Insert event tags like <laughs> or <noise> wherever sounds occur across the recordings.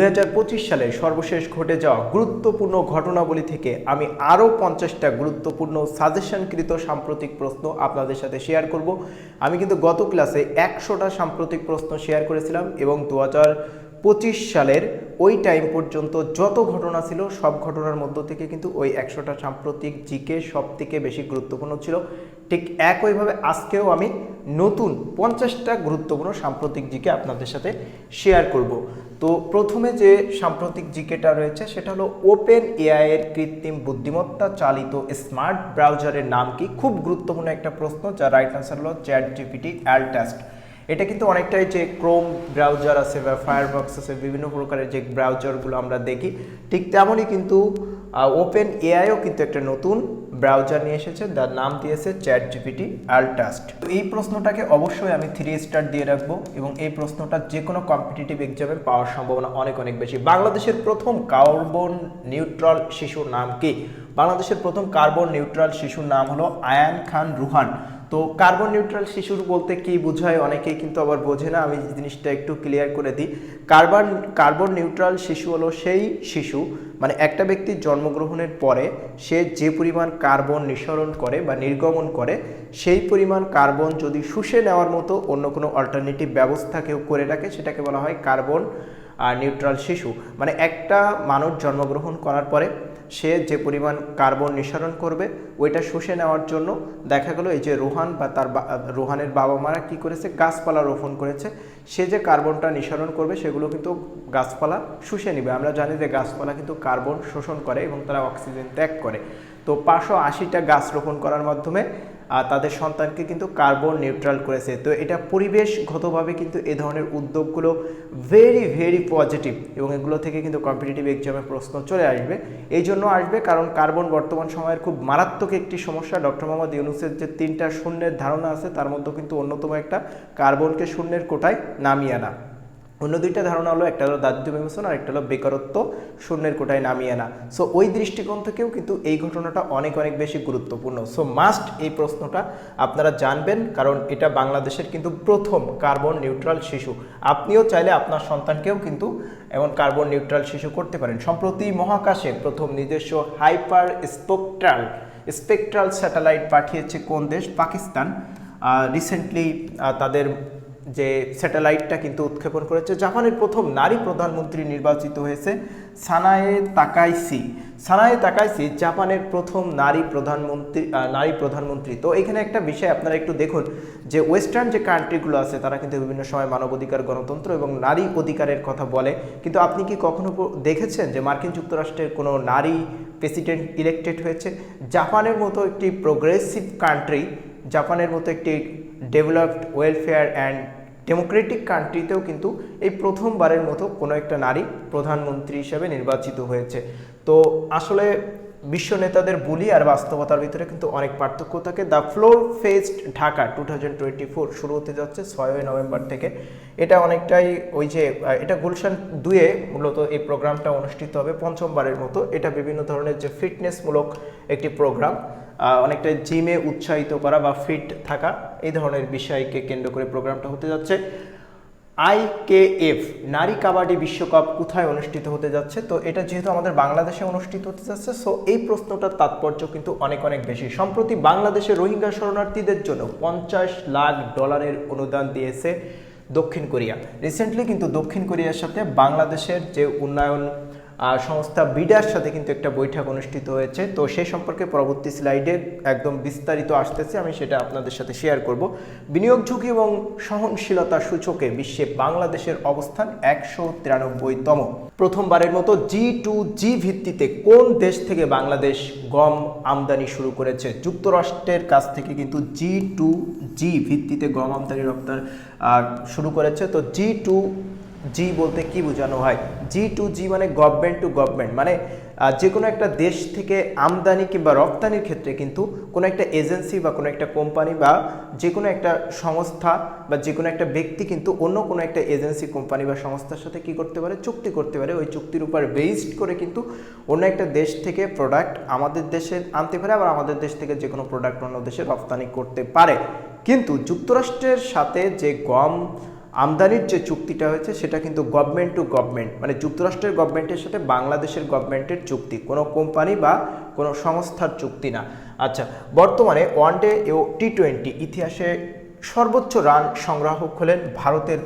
দু হাজার পঁচিশ সালে সর্বশেষ ঘটে যাওয়া গুরুত্বপূর্ণ ঘটনাবলী থেকে আমি আরও পঞ্চাশটা গুরুত্বপূর্ণ সাজেশনকৃত সাম্প্রতিক প্রশ্ন আপনাদের সাথে শেয়ার করব। আমি কিন্তু গত ক্লাসে একশোটা সাম্প্রতিক প্রশ্ন শেয়ার করেছিলাম এবং দু পঁচিশ সালের ওই টাইম পর্যন্ত যত ঘটনা ছিল, সব ঘটনার মধ্য থেকে কিন্তু ওই একশোটা সাম্প্রতিক জিকে সব থেকে বেশি গুরুত্বপূর্ণ ছিল। ঠিক একইভাবে আজকেও আমি নতুন পঞ্চাশটা গুরুত্বপূর্ণ সাম্প্রতিক জিকে আপনাদের সাথে শেয়ার করব। তো প্রথমে যে সাম্প্রতিক জিকেটা রয়েছে, সেটা হলো ওপেন এআই এর কৃত্রিম বুদ্ধিমত্তা চালিত স্মার্ট ব্রাউজারের নাম কি? খুব গুরুত্বপূর্ণ একটা প্রশ্ন, যার রাইট আনসার হলো চ্যাট জিপিটি অ্যাল টেস্ট এটা কিন্তু অনেকটাই যে ক্রোম ব্রাউজার আছে বা ফায়ারবক্স আছে, বিভিন্ন প্রকারের যে ব্রাউজারগুলো আমরা দেখি, ঠিক তেমনই কিন্তু ওপেন এআইও কিন্তু একটা নতুন ব্রাউজার নিয়ে এসেছে, যার নাম দিয়েছে চ্যাট জিপিটি আলটাস্ট এই প্রশ্নটাকে অবশ্যই আমি থ্রি স্টার দিয়ে রাখব এবং এই প্রশ্নটা যে কোনো কম্পিটিটিভ এক্সামে পাওয়ার সম্ভাবনা অনেক অনেক বেশি। বাংলাদেশের প্রথম কার্বন নিউট্রাল শিশুর নাম কি? বাংলাদেশের প্রথম কার্বন নিউট্রাল শিশুর নাম হলো আয়ান খান রুহান। তো কার্বন নিউট্রাল শিশুর বলতে কি বোঝায় অনেকেই কিন্তু আবার বোঝে না, আমি জিনিসটা একটু ক্লিয়ার করে দিই। কার্বন কার্বন নিউট্রাল শিশু হলো সেই শিশু মানে একটা ব্যক্তির জন্মগ্রহণের পরে সে যে পরিমাণ কার্বন নিঃসরণ করে বা নির্গমন করে, সেই পরিমাণ কার্বন যদি শুষে নেওয়ার মতো অন্য কোনো অল্টারনেটিভ ব্যবস্থা কেউ করে রাখে, সেটাকে বলা হয় কার্বন নিউট্রাল শিশু। মানে একটা মানুষ জন্মগ্রহণ করার পরে সে যে পরিমাণ কার্বন নিঃসরণ করবে, ওইটা শুষে নেওয়ার জন্য দেখা গেলো এই যে রোহান বা তার রোহানের বাবা মারা কী করেছে? গাছপালা রোপণ করেছে। সে যে কার্বনটা নিঃসরণ করবে, সেগুলো কিন্তু গাছপালা শুষে নিবে। আমরা জানি যে গাছপালা কিন্তু কার্বন শোষণ করে এবং তারা অক্সিজেন ত্যাগ করে। তো পাঁচশো আশিটা গাছ রোপণ করার মাধ্যমে তাদের সন্তানকে কিন্তু কার্বন নিউট্রাল করেছে। তো এটা পরিবেশগতভাবে কিন্তু এ ধরনের উদ্যোগগুলো ভেরি ভেরি পজিটিভ এবং এগুলো থেকে কিন্তু কম্পিটিটিভ এক্সামে প্রশ্ন চলে আসবে। এই জন্য আসবে কারণ কার্বন বর্তমান সময়ের খুব মারাত্মক একটি সমস্যা। ডক্টর মোহাম্মদ ইউনুসের যে তিনটা শূন্যের ধারণা আছে, তার মধ্যে কিন্তু অন্যতম একটা কার্বনকে শূন্যের কোটায় নামিয়ে আনা। অন্য দুইটা ধারণা হলো, একটা হলো দারিদ্র বিমোচন আর একটা হলো বেকারত্ব শূন্যের কোটায় নামিয়ে আনা। সো ওই দৃষ্টিকোণ থেকেও কিন্তু এই ঘটনাটা অনেক অনেক বেশি গুরুত্বপূর্ণ। সো মাস্ট এই প্রশ্নটা আপনারা জানবেন, কারণ এটা বাংলাদেশের কিন্তু প্রথম কার্বন নিউট্রাল শিশু। আপনিও চাইলে আপনার সন্তানকেও কিন্তু এমন কার্বন নিউট্রাল শিশু করতে পারেন। সম্প্রতি মহাকাশে প্রথম নিজস্ব হাইপার স্পেকট্রাল স্পেকট্রাল স্যাটেলাইট পাঠিয়েছে কোন দেশ? পাকিস্তান। রিসেন্টলি তাদের যে স্যাটেলাইটটা কিন্তু উৎক্ষেপণ করেছে, জাপানের প্রথম নারী প্রধানমন্ত্রী নির্বাচিত হয়েছে সানায়ে তাকাইসি। সানায়ে তাকাইসি জাপানের প্রথম নারী প্রধানমন্ত্রী নারী প্রধানমন্ত্রী। তো এখানে একটা বিষয় আপনারা একটু দেখুন, যে ওয়েস্টার্ন যে কান্ট্রিগুলো আছে, তারা কিন্তু বিভিন্ন সময় মানবাধিকার, গণতন্ত্র এবং নারী অধিকারের কথা বলে। কিন্তু আপনি কি কখনো দেখেছেন যে মার্কিন যুক্তরাষ্ট্রের কোনো নারী প্রেসিডেন্ট ইলেক্টেড হয়েছে? জাপানের মতো একটি প্রোগ্রেসিভ কান্ট্রি জাপানের মতো একটি ডেভেলপড ওয়েলফেয়ার অ্যান্ড ডেমোক্রেটিক কান্ট্রিতেও কিন্তু এই প্রথমবারের মতো কোনো একটা নারী প্রধানমন্ত্রী হিসেবে নির্বাচিত হয়েছে। তো আসলে বিশ্ব নেতাদের বুলি আর বাস্তবতার ভিতরে কিন্তু অনেক পার্থক্য থাকে। The floor fest Dhaka two thousand twenty four শুরু হতে যাচ্ছে ছয়ই নভেম্বর থেকে। এটা অনেকটাই ওই যে এটা গুলশান দুয়ে মূলত এই প্রোগ্রামটা অনুষ্ঠিত হবে পঞ্চমবারের মতো। এটা বিভিন্ন ধরনের যে ফিটনেসমূলক একটি প্রোগ্রাম। অনেকটা জিমে উৎসাহিত করা বা ফিট থাকা এই ধরনের বিষয়কে কেন্দ্র করে প্রোগ্রামটা হতে যাচ্ছে। আইকেএফ নারী কাবাডি বিশ্বকাপ কোথায় অনুষ্ঠিত হতে যাচ্ছে? তো এটা যেহেতু আমাদের বাংলাদেশে অনুষ্ঠিত হতে যাচ্ছে সো এই প্রশ্নটার তাৎপর্য কিন্তু অনেক অনেক বেশি। সম্প্রতি বাংলাদেশে রোহিঙ্গা শরণার্থীদের জন্য পঞ্চাশ লাখ ডলারের অনুদান দিয়েছে দক্ষিণ কোরিয়া। রিসেন্টলি কিন্তু দক্ষিণ কোরিয়ার সাথে বাংলাদেশের যে উন্নয়ন সংস্থা বিডার সাথে কিন্তু একটা বৈঠক অনুষ্ঠিত হয়েছে। তো সেই সম্পর্কে পরবর্তী স্লাইডে একদম বিস্তারিত আসতেছে, আমি সেটা আপনাদের সাথে শেয়ার করব। বিনিয়োগ ঝুঁকি এবং সহনশীলতা সূচকে বিশ্বে বাংলাদেশের অবস্থান একশো তিরানব্বইতম। প্রথমবারের মতো জি টু জি ভিত্তিতে কোন দেশ থেকে বাংলাদেশ গম আমদানি শুরু করেছে? যুক্তরাষ্ট্রের কাছ থেকে কিন্তু জি টু জি ভিত্তিতে গম আমদানি রপ্তানি শুরু করেছে। তো জি টু জি বলতে কি বোঝানো হয়? জি টু জি মানে গভর্নমেন্ট টু গভর্নমেন্ট মানে যে কোনো একটা দেশ থেকে আমদানি কিংবা রপ্তানির ক্ষেত্রে কিন্তু কোনো একটা এজেন্সি বা কোনো একটা কোম্পানি বা যে কোনো একটা সংস্থা বা যে কোনো একটা ব্যক্তি কিন্তু অন্য কোনো একটা এজেন্সি কোম্পানি বা সংস্থার সাথে কি করতে পারে? চুক্তি করতে পারে। ওই চুক্তির উপর বেসড করে কিন্তু অন্য একটা দেশ থেকে প্রোডাক্ট আমাদের দেশে আনতে পারে আবার আমাদের দেশ থেকে যে কোনো প্রোডাক্ট অন্য দেশে রপ্তানি করতে পারে। কিন্তু যুক্তরাষ্ট্রের সাথে যে গম আমদানির যে চুক্তিটা হয়েছে, সেটা কিন্তু গভর্নমেন্ট টু গভর্নমেন্ট মানে যুক্তরাষ্ট্রের গভর্নমেন্টের সাথে বাংলাদেশের গভর্নমেন্টের চুক্তি, কোনো কোম্পানি বা কোনো সংস্থার চুক্তি না। আচ্ছা বর্তমানে ওয়ানডে ও টি টোয়েন্টি ইতিহাসে সর্বোচ্চ রান সংগ্রাহক হলেন ভারতের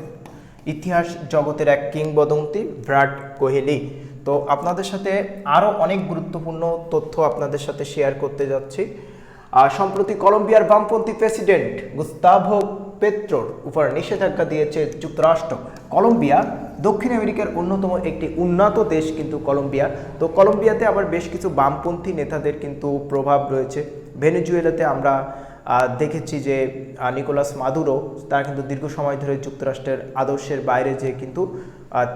ইতিহাস জগতের এক কিংবদন্তি বিরাট কোহলি। তো আপনাদের সাথে আরও অনেক গুরুত্বপূর্ণ তথ্য আপনাদের সাথে শেয়ার করতে যাচ্ছি। আর সম্প্রতি কলম্বিয়ার বামপন্থী প্রেসিডেন্ট গুস্তাভো পেত্রোর উপর নিষেধাজ্ঞা দিয়েছে যুক্তরাষ্ট্র। কলম্বিয়া দক্ষিণ আমেরিকার অন্যতম একটি উন্নত দেশ কিন্তু কলম্বিয়া। তো কলম্বিয়াতে আবার বেশ কিছু বামপন্থী নেতাদের কিন্তু প্রভাব রয়েছে। ভেনেজুয়েলাতে আমরা দেখেছি যে নিকোলাস মাদুরো, তারা কিন্তু দীর্ঘ সময় ধরে যুক্তরাষ্ট্রের আদর্শের বাইরে যে কিন্তু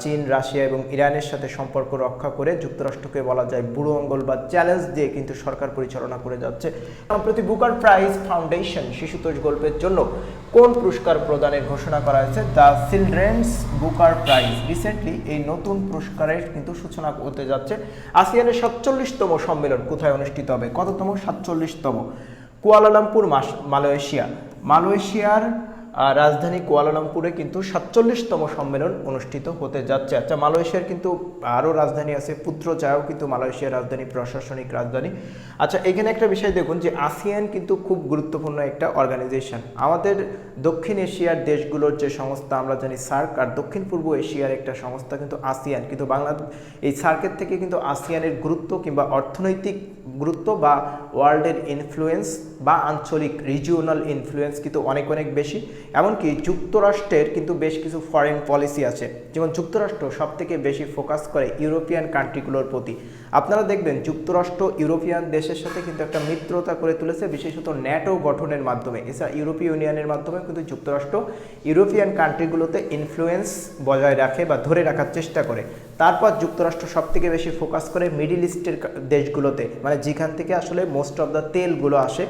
চীন, রাশিয়া এবং ইরানের সাথে সম্পর্ক রক্ষা করে যুক্তরাষ্ট্রকে বলা যায় বুড়ো অঙ্গল বা চ্যালেঞ্জ দিয়ে কিন্তু সরকার পরিচালনা করে যাচ্ছে। সম্প্রতি বুকার প্রাইজ ফাউন্ডেশন শিশুতোষ গল্পের জন্য কোন পুরস্কার প্রদানের ঘোষণা করা হয়েছে? The children's Booker prize. Recently এই নতুন পুরস্কারের কিন্তু সূচনা হতে যাচ্ছে। আসিয়ানের সাতচল্লিশতম সম্মেলন কোথায় অনুষ্ঠিত হবে? কততম? সাতচল্লিশতম। কুয়ালালামপুর, মাস- মালয়েশিয়া। মালয়েশিয়ার রাজধানী কুয়ালালামপুরে কিন্তু সাতচল্লিশতম সম্মেলন অনুষ্ঠিত হতে যাচ্ছে। আচ্ছা মালয়েশিয়ার কিন্তু আরও রাজধানী আছে পুত্রচায়াও কিন্তু মালয়েশিয়ার রাজধানী, প্রশাসনিক রাজধানী। আচ্ছা এখানে একটা বিষয় দেখুন যে আসিয়ান কিন্তু খুব গুরুত্বপূর্ণ একটা অর্গানাইজেশন আমাদের দক্ষিণ এশিয়ার দেশগুলোর যে সংস্থা, আমরা জানি সার্ক, আর দক্ষিণ পূর্ব এশিয়ার একটা সংস্থা কিন্তু আসিয়ান। কিন্তু বাংলাদেশ এই সার্কের থেকে কিন্তু আসিয়ানের গুরুত্ব কিংবা অর্থনৈতিক গুরুত্ব বা ওয়ার্ল্ডের ইনফ্লুয়েন্স বা আঞ্চলিক রিজিওনাল ইনফ্লুয়েন্স কিন্তু অনেক অনেক বেশি। এমনকি যুক্তরাষ্ট্রের কিন্তু বেশ কিছু ফরেন পলিসি আছে। যেমন যুক্তরাষ্ট্র সব থেকে বেশি ফোকাস করে ইউরোপিয়ান কান্ট্রিগুলোর প্রতি। আপনারা দেখবেন যুক্তরাষ্ট্র ইউরোপিয়ান দেশের সাথে কিন্তু একটা মিত্রতা করে তুলেছে, বিশেষত ন্যাটো গঠনের মাধ্যমে। এছাড়া ইউরোপীয় ইউনিয়নের মাধ্যমে কিন্তু যুক্তরাষ্ট্র ইউরোপিয়ান কান্ট্রিগুলোতে ইনফ্লুয়েন্স বজায় রাখে বা ধরে রাখার চেষ্টা করে। তারপর যুক্তরাষ্ট্র সব থেকে বেশি ফোকাস করে মিডিল ইস্টের দেশগুলোতে। মানে যেখান থেকে আসলে মোস্ট অফ দ্য তেলগুলো আসে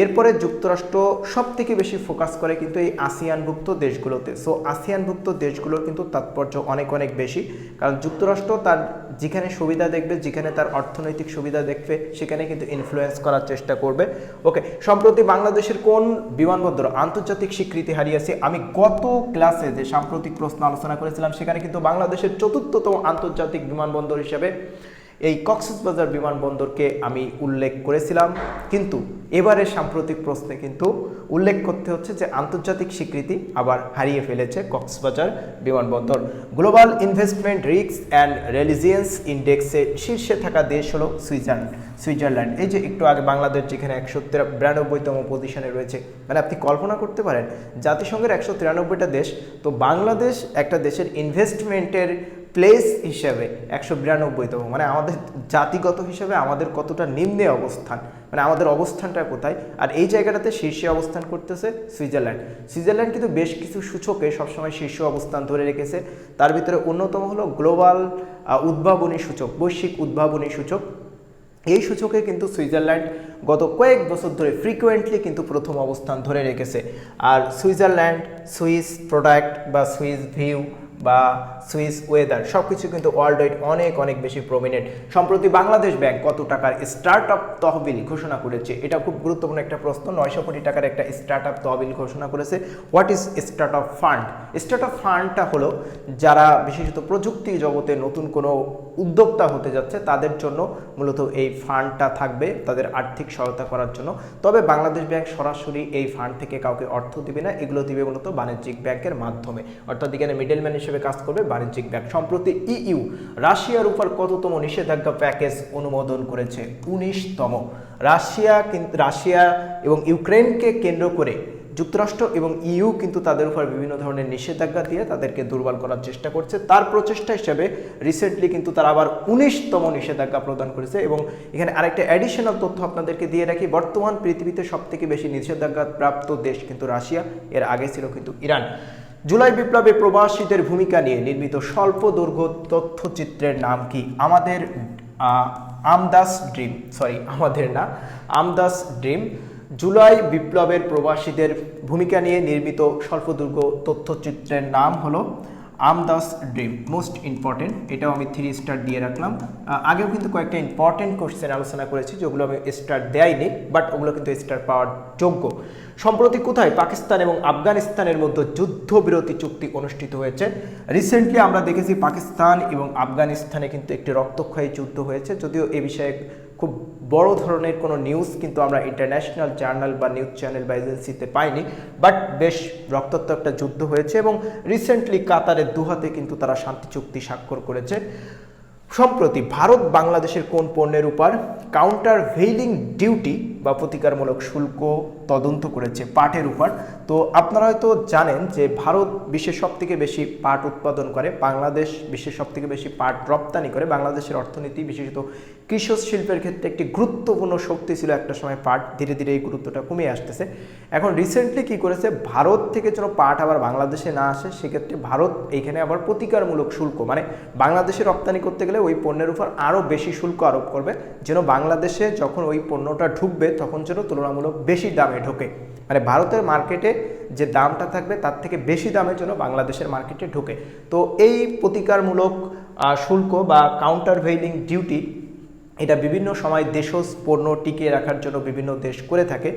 এরপরে যুক্তরাষ্ট্র সব থেকে বেশি ফোকাস করে কিন্তু এই আসিয়ানভুক্ত দেশগুলোতে। সো আসিয়ানভুক্ত দেশগুলোর কিন্তু তাৎপর্য অনেক অনেক বেশি। কারণ যুক্তরাষ্ট্র তার যেখানে সুবিধা দেখবে, যেখানে তার অর্থনৈতিক সুবিধা দেখবে, সেখানে কিন্তু ইনফ্লুয়েন্স করার চেষ্টা করবে। ওকে সম্প্রতি বাংলাদেশের কোন বিমানবন্দর আন্তর্জাতিক স্বীকৃতি হারিয়েছে? আমি গত ক্লাসে যে সাম্প্রতিক প্রশ্ন আলোচনা করেছিলাম, সেখানে কিন্তু বাংলাদেশের চতুর্থতম আন্তর্জাতিক বিমানবন্দর হিসেবে এই কক্সবাজার বিমানবন্দরকে আমি উল্লেখ করেছিলাম। কিন্তু এবারে সাম্প্রতিক প্রশ্নে কিন্তু উল্লেখ করতে হচ্ছে যে আন্তর্জাতিক স্বীকৃতি আবার হারিয়ে ফেলেছে কক্সবাজার বিমানবন্দর। Global investment risk and resilience ইন্ডেক্সে শীর্ষে থাকা দেশ হলো সুইজারল্যান্ড। সুইজারল্যান্ড, এই যে একটু আগে বাংলাদেশ যেখানে একশো বিরানব্বইতম পজিশনে রয়েছে মানে আপনি কল্পনা করতে পারেন, জাতিসংঘের একশো তিরানব্বইটা দেশ, তো বাংলাদেশ একটা দেশের ইনভেস্টমেন্টের প্লেস হিসেবে একশো বিরানব্বইতম মানে আমাদের জাতিগত হিসেবে আমাদের কতটা নিম্নে অবস্থান মানে আমাদের অবস্থানটা কোথায়, আর এই জায়গাটাতে শীর্ষে অবস্থান করতেছে সুইজারল্যান্ড। সুইজারল্যান্ড কিন্তু বেশ কিছু সূচকে সবসময় শীর্ষ অবস্থান ধরে রেখেছে। তার ভিতরে অন্যতম হলো গ্লোবাল উদ্ভাবনী সূচক, বৈশ্বিক উদ্ভাবনী সূচক। এই সূচকে কিন্তু সুইজারল্যান্ড গত কয়েক বছর ধরে ফ্রিকুয়েন্টলি কিন্তু প্রথম অবস্থান ধরে রেখেছে। আর সুইজারল্যান্ড, সুইস প্রোডাক্ট বা সুইস ভিউ বা সুইস ওয়েদার সব কিছু কিন্তু ওয়ার্ল্ড ওয়াইড অনেক অনেক বেশি প্রমিনেন্ট সম্প্রতি বাংলাদেশ ব্যাংক কত টাকার স্টার্ট আপ তহবিল ঘোষণা করেছে? এটা খুব গুরুত্বপূর্ণ একটা প্রশ্ন, নয়শো কোটি টাকার একটা স্টার্ট আপ তহবিল ঘোষণা করেছে। What is start up fund start up ফান্ডটা হলো যারা বিশেষত প্রযুক্তি জগতে নতুন কোনো উদ্যোক্তা হতে যাচ্ছে, তাদের জন্য মূলত এই ফান্ডটা থাকবে, তাদের আর্থিক সহায়তা করার জন্য। তবে বাংলাদেশ ব্যাংক সরাসরি এই ফান্ড থেকে কাউকে অর্থ দিবে না, এগুলো দিবে মূলত বাণিজ্যিক ব্যাংকের মাধ্যমে। অর্থাৎ এখানে মিডলম্যান হিসেবে কাজ করবে বাণিজ্যিক ব্যাংক। সম্প্রতি ইইউ রাশিয়ার উপর কততম নিষেধাজ্ঞা প্যাকেজ অনুমোদন করেছে উনিশতম। রাশিয়া রাশিয়া এবং ইউক্রেনকে কেন্দ্র করে যুক্তরাষ্ট্র এবং ইইউ কিন্তু তাদের উপর বিভিন্ন ধরনের নিষেধাজ্ঞা দিয়ে তাদেরকে দুর্বল করার চেষ্টা করছে। তার প্রচেষ্টা হিসেবে রিসেন্টলি কিন্তু তারা আবার উনিশতম নিষেধাজ্ঞা প্রদান করেছে এবং এখানে আরেকটা অ্যাডিশনাল তথ্য আপনাদেরকে দিয়ে রাখি। বর্তমান পৃথিবীতে সব থেকে বেশি নিষেধাজ্ঞা প্রাপ্ত দেশ কিন্তু রাশিয়া। এর আগে ছিল কিন্তু ইরান। জুলাই বিপ্লবে প্রবাসীদের ভূমিকা নিয়ে নির্মিত স্বল্প দৈর্ঘ্য তথ্যচিত্রের নাম কি? আমাদের আমদাস ড্রিম সরি <laughs> আমাদের না, আমদাস ড্রিম। জুলাই বিপ্লবের প্রবাসীদের ভূমিকা নিয়ে নির্মিত স্বল্পদুর্গ তথ্যচিত্রের নাম হলো আমদাস ড্রিম মোস্ট ইম্পর্টেন্ট এটাও আমি থ্রি স্টার দিয়ে রাখলাম। আগেও কিন্তু কয়েকটা ইম্পর্টেন্ট কোশ্চেন আলোচনা করেছি, যেগুলো আমি স্টার দেয়নি বাট ওগুলো কিন্তু স্টার পাওয়ার যোগ্য। সম্প্রতি কোথায়? পাকিস্তান এবং আফগানিস্তানের মধ্যে যুদ্ধবিরতি চুক্তি অনুষ্ঠিত হয়েছে। রিসেন্টলি আমরা দেখেছি পাকিস্তান এবং আফগানিস্তানে কিন্তু একটি রক্তক্ষয়ী যুদ্ধ হয়েছে, যদিও এ বিষয়ে খুব বড় ধরনের কোনো নিউজ কিন্তু আমরা ইন্টারন্যাশনাল জার্নাল বা নিউজ চ্যানেল বা এজেন্সিতে পাইনি বাট বেশ রক্তাক্ত একটা যুদ্ধ হয়েছে এবং রিসেন্টলি কাতারের দুহাতে কিন্তু তারা শান্তি চুক্তি স্বাক্ষর করেছে। সম্প্রতি ভারত বাংলাদেশের কোন পণ্যের উপর কাউন্টার ভেইলিং ডিউটি বা প্রতিকারমূলক শুল্ক তদন্ত করেছে পাটের উপর। তো আপনারা হয়তো জানেন যে ভারত বিশ্বের সব থেকে বেশি পাট উৎপাদন করে, বাংলাদেশ বিশ্বের সব থেকে বেশি পাট রপ্তানি করে, বাংলাদেশের অর্থনীতি, বিশেষত কৃষক শিল্পের ক্ষেত্রে একটি গুরুত্বপূর্ণ শক্তি ছিল একটা সময় পাট। ধীরে ধীরে এই গুরুত্বটা কমে আসতেছে। এখন রিসেন্টলি কি করেছে? ভারত থেকে যেন পাট আবার বাংলাদেশে না আসে, সেক্ষেত্রে ভারত এইখানে আবার প্রতিকারমূলক শুল্ক মানে বাংলাদেশে রপ্তানি করতে গেলে ওই পণ্যের উপর আরও বেশি শুল্ক আরোপ করবে। যেন বাংলাদেশে যখন ওই পণ্যটা ঢুকবে তখন যেন তুলনামূলক বেশি দামে ঢোকে। মানে ভারতের মার্কেটে যে দামটা থাকবে, তার থেকে বেশি দামের জন্য বাংলাদেশের মার্কেটে ঢোকে। তো এই প্রতিকারমূলক শুল্ক বা কাউন্টার ভেইলিং ডিউটি এটা বিভিন্ন সময় দেশজ পণ্য টিকিয়ে রাখার জন্য বিভিন্ন দেশ করে থাকে।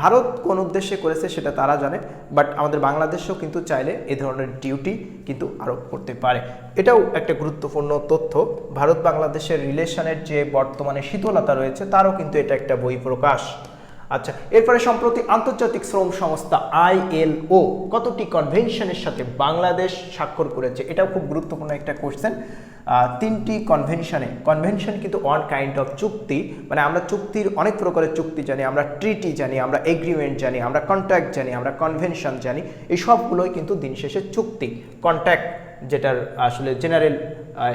ভারত কোন উদ্দেশ্যে করেছে সেটা তারা জানে বাট আমাদের বাংলাদেশও কিন্তু চাইলে এ ধরনের ডিউটি কিন্তু আরোপ করতে পারে। এটাও একটা গুরুত্বপূর্ণ তথ্য। ভারত বাংলাদেশের রিলেশনের যে বর্তমানে শীতলতা রয়েছে, তারও কিন্তু এটা একটা বই প্রকাশ। আচ্ছা এরপরে সম্প্রতি আন্তর্জাতিক শ্রম সংস্থা আইএলও কতটি কনভেনশনের সাথে বাংলাদেশ স্বাক্ষর করেছে, এটাও খুব গুরুত্বপূর্ণ একটা কোশ্চেন তিনটি কনভেনশনে কনভেনশন কিন্তু ওয়ান কাইন্ড অফ চুক্তি মানে আমরা চুক্তির অনেক প্রকারের চুক্তি জানি, আমরা ট্রিটি জানি, আমরা এগ্রিমেন্ট জানি, আমরা কন্ট্যাক্ট জানি, আমরা কনভেনশন জানি, এই সবগুলোই কিন্তু দিন শেষে চুক্তি কন্ট্রাক্ট যেটার আসলে জেনারেল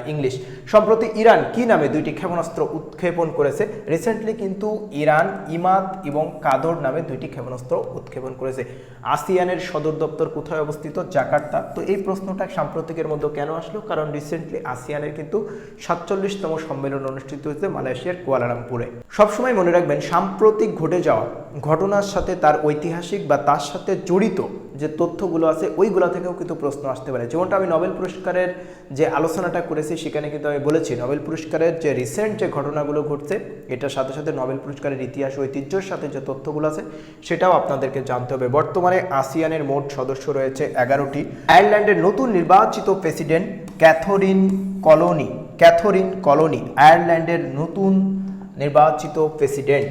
ইংলিশ সম্প্রতি ইরান কি নামে দুইটি ক্ষেপণাস্ত্র উৎক্ষেপণ করেছে? রিসেন্টলি কিন্তু ইরান, ইমাদ এবং কাদর নামে দুইটি ক্ষেপণাস্ত্র উৎক্ষেপণ করেছে। আসিয়ানের সদর দপ্তর কোথায় অবস্থিত? জাকার্তা। তো এই প্রশ্নটা সাম্প্রতিকের মধ্যে কেন আসলো? কারণ রিসেন্টলি আসিয়ানের কিন্তু সাতচল্লিশতম সম্মেলন অনুষ্ঠিত হয়েছে মালয়েশিয়ার কুয়ালালামপুরে। সবসময় মনে রাখবেন, সাম্প্রতিক ঘটে যাওয়া ঘটনার সাথে তার ঐতিহাসিক বা তার সাথে জড়িত যে তথ্যগুলো আছে, ওইগুলো থেকেও কিন্তু প্রশ্ন আসতে পারে। যেমনটা আমি নোবেল পুরস্কারের যে আলোচনাটা করেছি, সেখানে কিন্তু আমি বলেছি, নোবেল পুরস্কারের যে রিসেন্ট যে ঘটনাগুলো ঘটছে, এটার সাথে সাথে নোবেল পুরস্কারের ইতিহাস, ঐতিহ্যের সাথে যে তথ্যগুলো আছে, সেটাও আপনাদেরকে জানতে হবে। বর্তমানে আসিয়ানের মোট সদস্য রয়েছে এগারোটি। আয়ারল্যান্ডের নতুন নির্বাচিত president Catherine colony Catherine colony, আয়ারল্যান্ডের নতুন নির্বাচিত প্রেসিডেন্ট।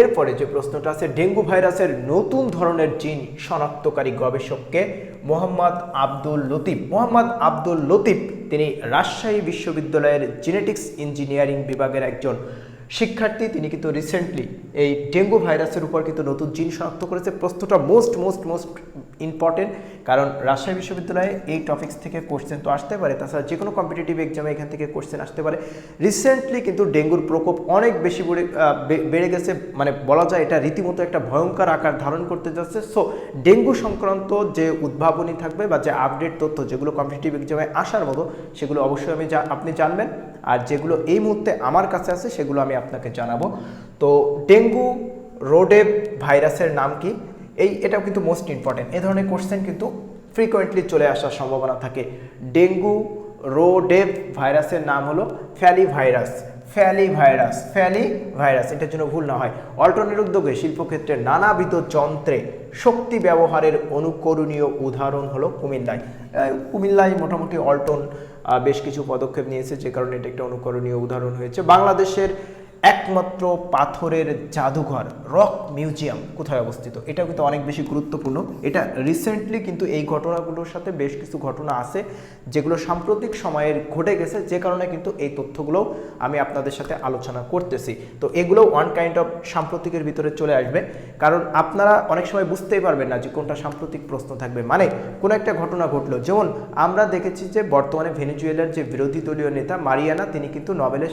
এরপরে যে প্রশ্নটা আছে, ডেঙ্গু ভাইরাসের নতুন ধরনের জিন শনাক্তকারী গবেষককে মোহাম্মদ আব্দুল লতিফ, মোহাম্মদ আব্দুল লতিফ তিনি রাজশাহী বিশ্ববিদ্যালয়ের জেনেটিক্স ইঞ্জিনিয়ারিং বিভাগের একজন শিক্ষার্থী, তিনি কিন্তু রিসেন্টলি এই ডেঙ্গু ভাইরাসের উপর কিন্তু নতুন জিন শনাক্ত করেছে। প্রশ্নটা মোস্ট মোস্ট মোস্ট ইম্পর্টেন্ট কারণ রাজশাহী বিশ্ববিদ্যালয়ে এই টপিক্স থেকে কোশ্চেন তো আসতে পারে। তাছাড়া যে কোনো কম্পিটিটিভ এক্সামে এখান থেকে কোশ্চেন আসতে পারে। রিসেন্টলি কিন্তু ডেঙ্গুর প্রকোপ অনেক বেশি বেড়ে বেড়ে গেছে। মানে বলা যায় এটা রীতিমতো একটা ভয়ঙ্কর আকার ধারণ করতে যাচ্ছে। সো ডেঙ্গু সংক্রান্ত যে উদ্ভাবনী থাকবে বা যে আপডেট তথ্য, যেগুলো কম্পিটিটিভ এক্সামে আসার মতো, সেগুলো অবশ্যই আমি আপনি জানবেন। আর যেগুলো এই মুহূর্তে আমার কাছে আছে, সেগুলো আমি আপনাকে জানাব। তো ডেঙ্গু রোডেব ভাইরাসের নাম কি? এই এটাও কিন্তু মোস্ট ইম্পর্টেন্ট এই ধরনের কোশ্চেন কিন্তু ফ্রিকোয়েন্টলি চলে আসার সম্ভাবনা থাকে। ডেঙ্গু রোডেব ভাইরাসের নাম হলো ফ্যালি ভাইরাস ফ্যালি ভাইরাস ফ্যালি ভাইরাস এটার জন্য ভুল না হয়। অল্টনের উদ্যোগে শিল্পক্ষেত্রে নানাবিধ যন্ত্রে শক্তি ব্যবহারের অনুকরণীয় উদাহরণ হলো কুমিল্লায়। কুমিল্লায় মোটামুটি অল্টন বেশ কিছু পদক্ষেপ নিয়েছে যে কারণে এটা একটা অনুকরণীয় উদাহরণ হয়েছে। বাংলাদেশের একমাত্র পাথরের জাদুঘর, রক মিউজিয়াম কোথায় অবস্থিত? এটাও কিন্তু অনেক বেশি গুরুত্বপূর্ণ। এটা রিসেন্টলি কিন্তু এই ঘটনাগুলোর সাথে বেশ কিছু ঘটনা আছে, যেগুলো সাম্প্রতিক সময়ের ঘটে গেছে, যে কারণে কিন্তু এই তথ্যগুলো আমি আপনাদের সাথে আলোচনা করতেছি। তো এগুলো ওয়ান কাইন্ড অফ সাম্প্রতিকের ভিতরে চলে আসবে। কারণ আপনারা অনেক সময় বুঝতেই পারবেন না যে কোনটা সাম্প্রতিক প্রশ্ন থাকবে। মানে কোনো একটা ঘটনা ঘটলো। যেমন আমরা দেখেছি যে বর্তমানে ভেনেজুয়েলার যে বিরোধী দলীয় নেতা মারিয়ানা, তিনি কিন্তু নোবেলের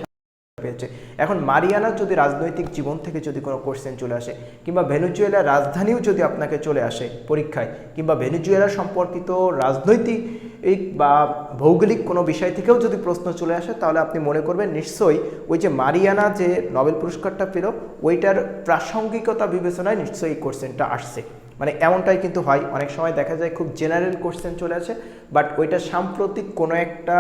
পেয়েছে। এখন মারিয়ানার যদি রাজনৈতিক জীবন থেকে যদি কোনো কোশ্চেন চলে আসে, কিংবা ভেনেজুয়েলার রাজধানীও যদি আপনাকে চলে আসে পরীক্ষায়, কিংবা ভেনেজুয়েলা সম্পর্কিত রাজনৈতিক বা ভৌগোলিক কোনো বিষয় থেকেও যদি প্রশ্ন চলে আসে, তাহলে আপনি মনে করবেন নিশ্চয়ই ওই যে মারিয়ানা যে নোবেল পুরস্কারটা পেল, ওইটার প্রাসঙ্গিকতা বিবেচনায় নিশ্চয়ই এই কোশ্চেনটা আসছে। মানে এমনটাই কিন্তু হয়। অনেক সময় দেখা যায় খুব জেনারেল কোশ্চেন চলে আসে বাট ওইটা সাম্প্রতিক কোনো একটা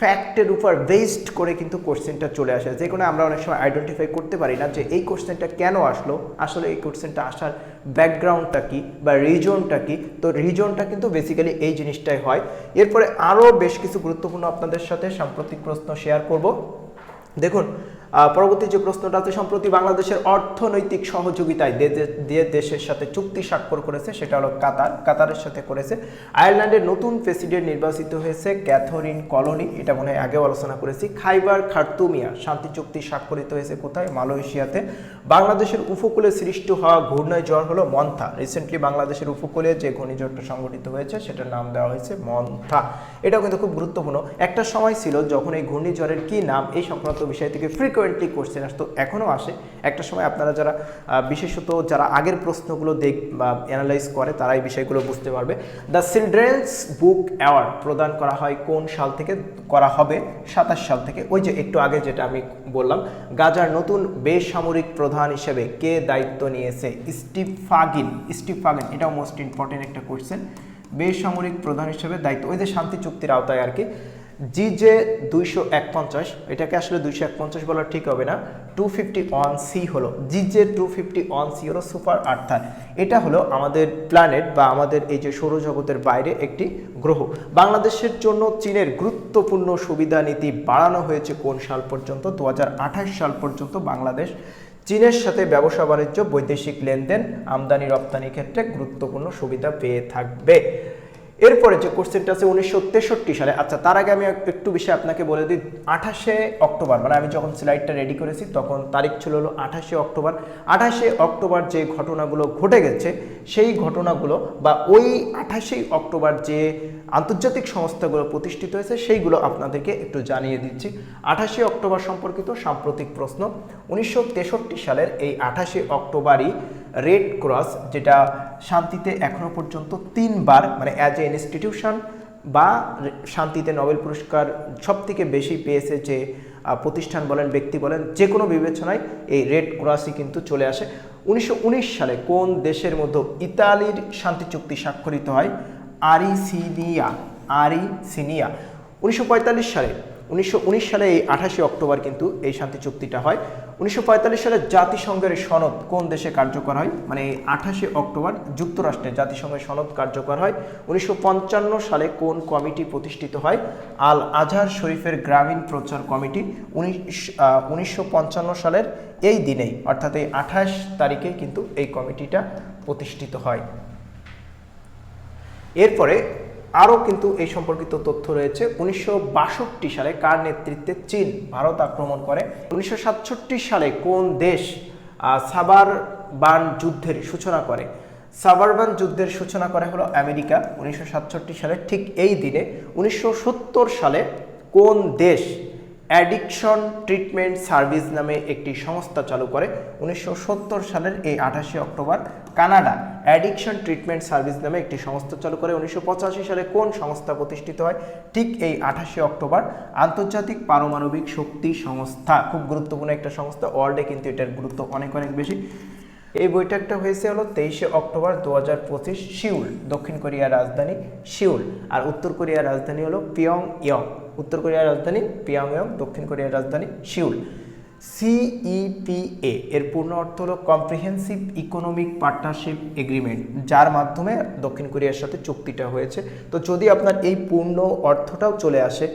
ফ্যাক্টের উপর বেসড করে কিন্তু কোশ্চেনটা চলে আসে। যে কোনো আমরা অনেক সময় আইডেন্টিফাই করতে পারি না যে এই কোশ্চেনটা কেন আসলো, আসলে এই কোশ্চেনটা আসার ব্যাকগ্রাউন্ডটা কি বা রিজনটা কী? তো রিজনটা কিন্তু বেসিক্যালি এই জিনিসটাই হয়। এরপরে আরও বেশ কিছু গুরুত্বপূর্ণ আপনাদের সাথে সাম্প্রতিক প্রশ্ন শেয়ার করব। দেখুন পরবর্তী যে প্রশ্নটা আছে, সম্প্রতি বাংলাদেশের অর্থনৈতিক সহযোগিতায় দে- দে- দেশের সাথে চুক্তি স্বাক্ষর করেছে, সেটা হলো কাতার। কাতারের সাথে করেছে। আয়ারল্যান্ডের নতুন প্রেসিডেন্ট নির্বাচিত হয়েছে ক্যাথরিন কলোনি। এটা মনে হয় আগেও আলোচনা করেছি। খাইবার খার্তুমিয়া, শান্তি চুক্তি স্বাক্ষরিত হয়েছে কোথায়? মালয়েশিয়াতে। বাংলাদেশের উপকূলে সৃষ্ট হওয়া ঘূর্ণিঝড় হলো মন্থা। রিসেন্টলি বাংলাদেশের উপকূলে যে ঘূর্ণিঝড়টা সংঘটিত হয়েছে, সেটার নাম দেওয়া হয়েছে মন্থা। এটাও কিন্তু খুব গুরুত্বপূর্ণ। একটা সময় ছিল যখন এই ঘূর্ণিঝড়ের কি নাম, এই সংক্রান্ত বিষয় থেকে ফ্রিকোয়েন্টলি কোশ্চেন আসতো, এখনও আসে। একটা সময় আপনারা যারা বিশেষত যারা আগের প্রশ্নগুলো দেখ, বা অ্যানালাইজ করে, তারা এই বিষয়গুলো বুঝতে পারবে। দ্য চিলড্রেন্স বুক অ্যাওয়ার্ড প্রদান করা হয় কোন সাল থেকে? করা হবে সাতাশ সাল থেকে। ওই যে একটু আগে যেটা আমি বললাম, গাজার নতুন বেসামরিক প্রধান হিসেবে কে দায়িত্ব নিয়েছে? স্টিভ ফাগিন। স্টিভ ফাগিন, এটাও মোস্ট ইম্পর্টেন্ট একটা কোশ্চেন বেসামরিক প্রধান হিসেবে দায়িত্ব। ওই যে শান্তি চুক্তির আওতায় আর কি। জি যে দুইশো এটাকে আসলে দুইশো এক পঞ্চাশ বলা ঠিক হবে না টু ফিফটি ওয়ান সি হলো। G J two fifty one C হলো সুপার আর্থার এটা হলো আমাদের প্ল্যানেট বা আমাদের এই যে সৌরজগতের বাইরে একটি গ্রহ। বাংলাদেশের জন্য চীনের গুরুত্বপূর্ণ সুবিধা নীতি বাড়ানো হয়েছে কোন সাল পর্যন্ত? দু হাজার আঠাশ সাল পর্যন্ত বাংলাদেশ চীনের সাথে ব্যবসা বাণিজ্য, বৈদেশিক লেনদেন আমদানি রপ্তানি ক্ষেত্রে গুরুত্বপূর্ণ সুবিধা পেয়ে থাকবে। এরপরে যে কোশ্চেনটা আছে উনিশশো তেষট্টি সালে। আচ্ছা তার আগে আমি একটু বিষয় আপনাকে বলে দিই। আঠাশে অক্টোবর মানে আমি যখন স্লাইডটা রেডি করেছি, তখন তারিখ ছিল হলো আঠাশে অক্টোবর। আঠাশে অক্টোবর যে ঘটনাগুলো ঘটে গেছে, সেই ঘটনাগুলো বা ওই আঠাশেই অক্টোবর যে আন্তর্জাতিক সংস্থাগুলো প্রতিষ্ঠিত হয়েছে, সেইগুলো আপনাদেরকে একটু জানিয়ে দিচ্ছি। আঠাশে অক্টোবর সম্পর্কিত সাম্প্রতিক প্রশ্ন। উনিশশো তেষট্টি সালের এই আঠাশে অক্টোবরই রেড ক্রস, যেটা শান্তিতে এখনও পর্যন্ত তিনবার মানে অ্যাজ এ ইনস্টিটিউশন বা শান্তিতে নোবেল পুরস্কার সব থেকে বেশি পেয়েছে যে প্রতিষ্ঠান বলেন, ব্যক্তি বলেন যে কোনো বিবেচনায় এই রেড ক্রসই কিন্তু চলে আসে। উনিশশো উনিশ সালে কোন দেশের মধ্যে ইতালির শান্তি চুক্তি স্বাক্ষরিত হয়? আরিসিনিয়া আরিসিনিয়া। উনিশশো পঁয়তাল্লিশ সালে উনিশশো উনিশ সালে এই আঠাশে অক্টোবর কিন্তু এই শান্তি চুক্তিটা হয়। উনিশশো পঁয়তাল্লিশ সালে জাতিসংঘের সনদ কোন দেশে কার্যকর হয়? মানে আঠাশে অক্টোবর যুক্তরাষ্ট্রে জাতিসংঘের সনদ কার্যকর হয়। উনিশশো পঞ্চান্ন সালে কোন কমিটি প্রতিষ্ঠিত হয়? আল আজহার শরীফের গ্রামীণ প্রচার কমিটি উনিশ উনিশশো সালের এই দিনেই, অর্থাৎ এই আঠাশ তারিখে কিন্তু এই কমিটিটা প্রতিষ্ঠিত হয়। এরপরে আরও কিন্তু এই সম্পর্কিত তথ্য রয়েছে। উনিশশো বাষট্টি সালে কার নেতৃত্বে চীন ভারত আক্রমণ করে? উনিশশো সাতষট্টি সালে কোন দেশ সাবার বান যুদ্ধের সূচনা করে? সাবারবান যুদ্ধের সূচনা করে হলো আমেরিকা। উনিশশো সাতষট্টি সালে ঠিক এই দিনে। উনিশশো সত্তর সালে কোন দেশ অ্যাডিকশন ট্রিটমেন্ট সার্ভিস নামে একটি সংস্থা চালু করে উনিশশো সত্তর সালের এই আঠাশে October, Canada. Addiction treatment service নামে একটি সংস্থা চালু করে উনিশশো পঁচাশি সালে কোন সংস্থা প্রতিষ্ঠিত হয়? ঠিক এই আঠাশে অক্টোবর, আন্তর্জাতিক পারমাণবিক শক্তি সংস্থা, খুব গুরুত্বপূর্ণ একটা সংস্থা, ওয়ার্ল্ডে কিন্তু এটার গুরুত্ব অনেক অনেক বেশি। এই বৈঠকটা হয়েছে হলো তেইশে অক্টোবর দু হাজার পঁচিশ সিউল, দক্ষিণ কোরিয়ার রাজধানী সিউল, আর উত্তর কোরিয়ার রাজধানী হলো পিয়ং ইয়ং উত্তর কোরিয়ার রাজধানী পিয়াংয়ং, দক্ষিণ কোরিয়ার রাজধানী সিউল। সিইপিএ এর পূর্ণ অর্থ হলো কম্প্রিহেন্সিভ ইকোনমিক পার্টনারশিপ এগ্রিমেন্ট যার মাধ্যমে দক্ষিণ কোরিয়ার সাথে চুক্তিটা হয়েছে। তো যদি আপনার এই পূর্ণ অর্থটাও চলে আসে,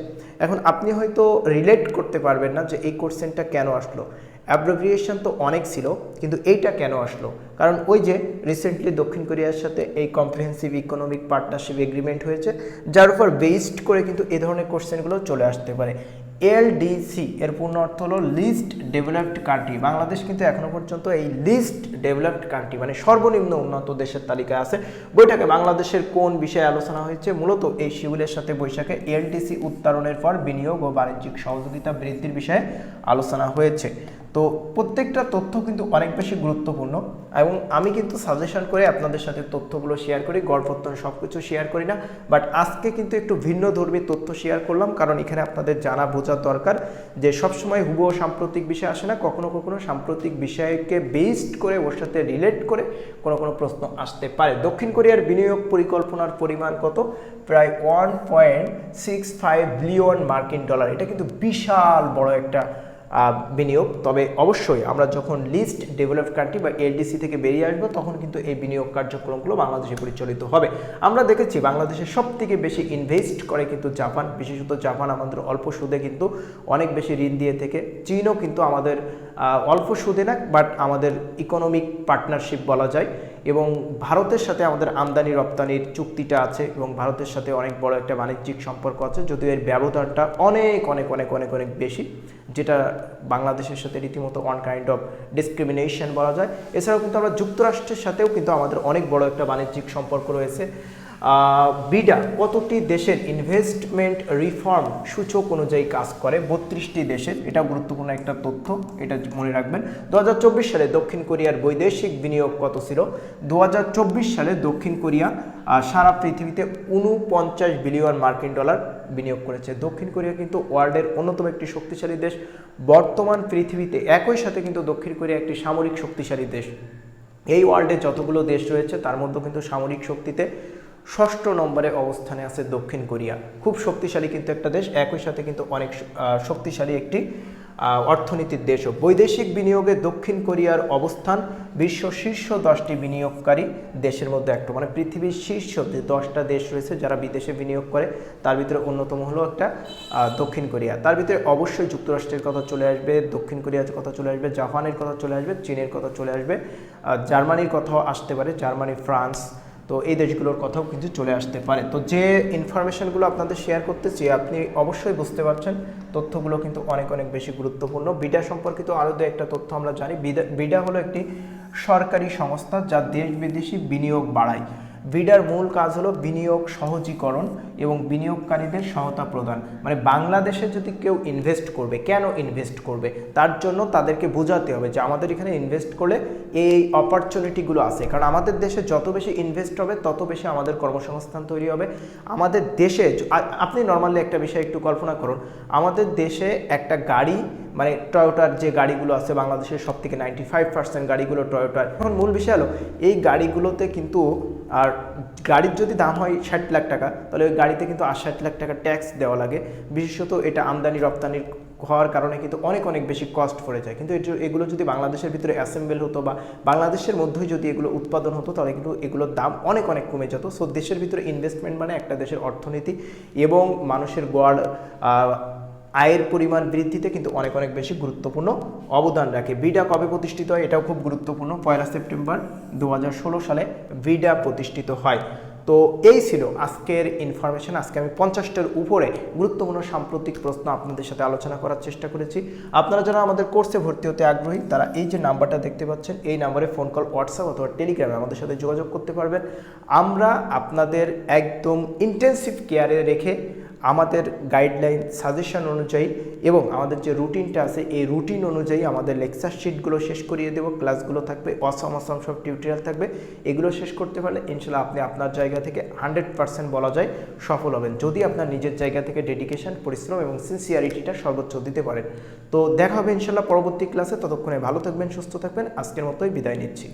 এখন আপনি হয়তো রিলেট করতে পারবেন না যে এই কোশ্চেনটা কেন আসলো। অ্যাব্রিভিয়েশন তো অনেক ছিল, কিন্তু এইটা কেন আসলো? কারণ ওই যে রিসেন্টলি দক্ষিণ কোরিয়ার সাথে এই কম্প্রিহেন্সিভ ইকোনমিক পার্টনারশিপ এগ্রিমেন্ট হয়েছে, যার উপর বেসড করে কিন্তু এ ধরনের কোশ্চেনগুলো চলে আসতে পারে। এলডিসি এর পূর্ণ অর্থ হলো লিস্ট ডেভেলপড কান্ট্রি বাংলাদেশ কিন্তু এখনও পর্যন্ত এই লিস্ট ডেভেলপড কান্ট্রি মানে সর্বনিম্ন উন্নত দেশের তালিকায় আছে। বইটাকে বাংলাদেশের কোন বিষয়ে আলোচনা হয়েছে? মূলত এই শিউলের সাথে বৈশাখে এলডিসি উত্তরণের পর বিনিয়োগ ও বাণিজ্যিক সহযোগিতা বৃদ্ধির বিষয়ে আলোচনা হয়েছে। তো প্রত্যেকটা তথ্য কিন্তু অনেক বেশি গুরুত্বপূর্ণ এবং আমি কিন্তু সাজেশন করে আপনাদের সাথে তথ্যগুলো শেয়ার করি, গড়পত্তন সব কিছু শেয়ার করি না বাট আজকে কিন্তু একটু ভিন্ন ধর্মী তথ্য শেয়ার করলাম, কারণ এখানে আপনাদের জানা বোঝার দরকার যে সবসময় হুবহু সাম্প্রতিক বিষয় আসে না, কখনো কখনো সাম্প্রতিক বিষয়কে বেসড করে ওর সাথে রিলেট করে কোনো কোনো প্রশ্ন আসতে পারে। দক্ষিণ কোরিয়ার বিনিয়োগ পরিকল্পনার পরিমাণ কত? প্রায় one point six five billion মার্কিন ডলার। এটা কিন্তু বিশাল বড় একটা বিনিয়োগ। তবে অবশ্যই আমরা যখন লিস্ট ডেভেলপড কান্ট্রি বা এলডিসি থেকে বেরিয়ে আসব, তখন কিন্তু এই বিনিয়োগ কার্যক্রমগুলো বাংলাদেশে পরিচালিত হবে। আমরা দেখেছি বাংলাদেশে সব থেকে বেশি ইনভেস্ট করে কিন্তু জাপান। বিশেষত জাপান আমাদের অল্প সুদে কিন্তু অনেক বেশি ঋণ দিয়ে থেকে। চীনও কিন্তু আমাদের অল্প সুদে না বাট আমাদের ইকোনমিক পার্টনারশিপ বলা যায়। এবং ভারতের সাথে আমাদের আমদানি রপ্তানির চুক্তিটা আছে এবং ভারতের সাথে অনেক বড় একটা বাণিজ্যিক সম্পর্ক আছে, যদিও এর ব্যবধানটা অনেক অনেক অনেক অনেক অনেক বেশি, যেটা বাংলাদেশের সাথে রীতিমতো অন কাইন্ড অফ ডিসক্রিমিনেশন বলা যায়। এছাড়াও কিন্তু আমরা যুক্তরাষ্ট্রের সাথেও কিন্তু আমাদের অনেক বড় একটা বাণিজ্যিক সম্পর্ক রয়েছে। বিডা, কতটি দেশের ইনভেস্টমেন্ট রিফর্ম সূচক অনুযায়ী কাজ করে? বত্রিশটি দেশের, এটা গুরুত্বপূর্ণ একটা তথ্য, এটা মনে রাখবেন। দু হাজার চব্বিশ সালে দক্ষিণ কোরিয়ার বৈদেশিক বিনিয়োগ কত ছিল? দু হাজার চব্বিশ সালে দক্ষিণ কোরিয়া সারা পৃথিবীতে উনপঞ্চাশ বিলিয়ন মার্কিন ডলার বিনিয়োগ করেছে। দক্ষিণ কোরিয়া কিন্তু ওয়ার্ল্ডের অন্যতম একটি শক্তিশালী দেশ। বর্তমান পৃথিবীতে একই সাথে কিন্তু দক্ষিণ কোরিয়া একটি সামরিক শক্তিশালী দেশ। এই ওয়ার্ল্ডে যতগুলো দেশ রয়েছে, তার মধ্যে কিন্তু সামরিক শক্তিতে ষষ্ঠ নম্বরে অবস্থানে আছে দক্ষিণ কোরিয়া। খুব শক্তিশালী কিন্তু একটা দেশ, একই সাথে কিন্তু অনেক শক্তিশালী একটি অর্থনীতির দেশও। বৈদেশিক বিনিয়োগে দক্ষিণ কোরিয়ার অবস্থান বিশ্ব শীর্ষ দশটি বিনিয়োগকারী দেশের মধ্যে একটা। মানে পৃথিবীর শীর্ষ যে দশটা দেশ রয়েছে যারা বিদেশে বিনিয়োগ করে, তার ভিতরে অন্যতম হলো একটা দক্ষিণ কোরিয়া। তার ভিতরে অবশ্যই যুক্তরাষ্ট্রের কথা চলে আসবে, দক্ষিণ কোরিয়ার কথা চলে আসবে, জাপানের কথা চলে আসবে, চীনের কথা চলে আসবে জার্মানির কথাও আসতে পারে, জার্মানি, ফ্রান্স তো এই দেশগুলোর কথাও কিন্তু চলে আসতে পারে। তো যে ইনফরমেশনগুলো আপনাদের শেয়ার করতেছি, আপনি অবশ্যই বুঝতে পারছেন, তথ্যগুলো কিন্তু অনেক অনেক বেশি গুরুত্বপূর্ণ। বিডা সম্পর্কিত আরও দু একটা তথ্য আমরা জানি। বিডা হলো একটি সরকারি সংস্থা যা দেশ বিদেশি বিনিয়োগ বাড়ায়। বিডার মূল কাজ হলো বিনিয়োগ সহজীকরণ এবং বিনিয়োগকারীদের সহায়তা প্রদান। মানে বাংলাদেশে যদি কেউ ইনভেস্ট করবে, কেন ইনভেস্ট করবে? তার জন্য তাদেরকে বোঝাতে হবে যে আমাদের এখানে ইনভেস্ট করলে এই অপরচুনিটিগুলো আছে। কারণ আমাদের দেশে যত বেশি ইনভেস্ট হবে, তত বেশি আমাদের কর্মসংস্থান তৈরি হবে। আমাদের দেশে আপনি নর্মালি একটা বিষয় একটু কল্পনা করুন। আমাদের দেশে একটা গাড়ি মানে টয়োটার যে গাড়িগুলো আছে, বাংলাদেশের সব থেকে নাইনটি ফাইভ পার্সেন্ট গাড়িগুলো টয়োটার এখন মূল বিষয় হলো, এই গাড়িগুলোতে কিন্তু আর গাড়ির যদি দাম হয় ষাট লাখ টাকা, তাহলে ওই গাড়িতে কিন্তু আট ষাট লাখ টাকা ট্যাক্স দেওয়া লাগে। বিশেষত এটা আমদানি রপ্তানির হওয়ার কারণে কিন্তু অনেক অনেক বেশি কস্ট পড়ে যায়। কিন্তু এগুলো যদি বাংলাদেশের ভিতরে অ্যাসেম্বল হতো বা বাংলাদেশের মধ্যেই যদি এগুলো উৎপাদন হতো, তাহলে কিন্তু এগুলোর দাম অনেক অনেক কমে যেত। সো দেশের ভিতরে ইনভেস্টমেন্ট মানে একটা দেশের অর্থনীতি এবং মানুষের গড় আয়ের পরিমাণ বৃদ্ধিতে কিন্তু অনেক অনেক বেশি গুরুত্বপূর্ণ অবদান রাখে। বিডা কবে প্রতিষ্ঠিত হয়? এটাও খুব গুরুত্বপূর্ণ। পয়লা সেপ্টেম্বর দু হাজার ষোলো সালে বিডা প্রতিষ্ঠিত হয়। তো এই ছিল আজকের ইনফরমেশন আজকে আমি পঞ্চাশটার উপরে গুরুত্বপূর্ণ সাম্প্রতিক প্রশ্ন আপনাদের সাথে আলোচনা করার চেষ্টা করেছি। আপনারা যারা আমাদের কোর্সে ভর্তি হতে আগ্রহী, তারা এই যে নাম্বারটা দেখতে পাচ্ছেন, এই নাম্বারে ফোন কল হোয়াটসঅ্যাপ অথবা টেলিগ্রামে আমাদের সাথে যোগাযোগ করতে পারবেন। আমরা আপনাদের একদম ইন্টেন্সিভ কেয়ারে রেখে আমাদের গাইডলাইন সাজেশন অনুযায়ী এবং আমাদের যে রুটিনটা আছে, এই রুটিন অনুযায়ী আমাদের লেকচার শিটগুলো শেষ করিয়ে দেবো। ক্লাসগুলো থাকবে অসম অসম সব টিউটোরিয়াল থাকবে। এগুলো শেষ করতে পারলে ইনশাল্লাহ আপনি আপনার জায়গা থেকে হান্ড্রেড পার্সেন্ট বলা যায় সফল হবেন। যদি আপনার নিজের জায়গা থেকে ডেডিকেশন পরিশ্রম এবং সিনসিয়ারিটিটা সর্বোচ্চ দিতে পারেন। তো দেখা হবে ইনশাল্লাহ পরবর্তী ক্লাসে ততক্ষণে ভালো থাকবেন, সুস্থ থাকবেন। আজকের মতোই বিদায় নিচ্ছি।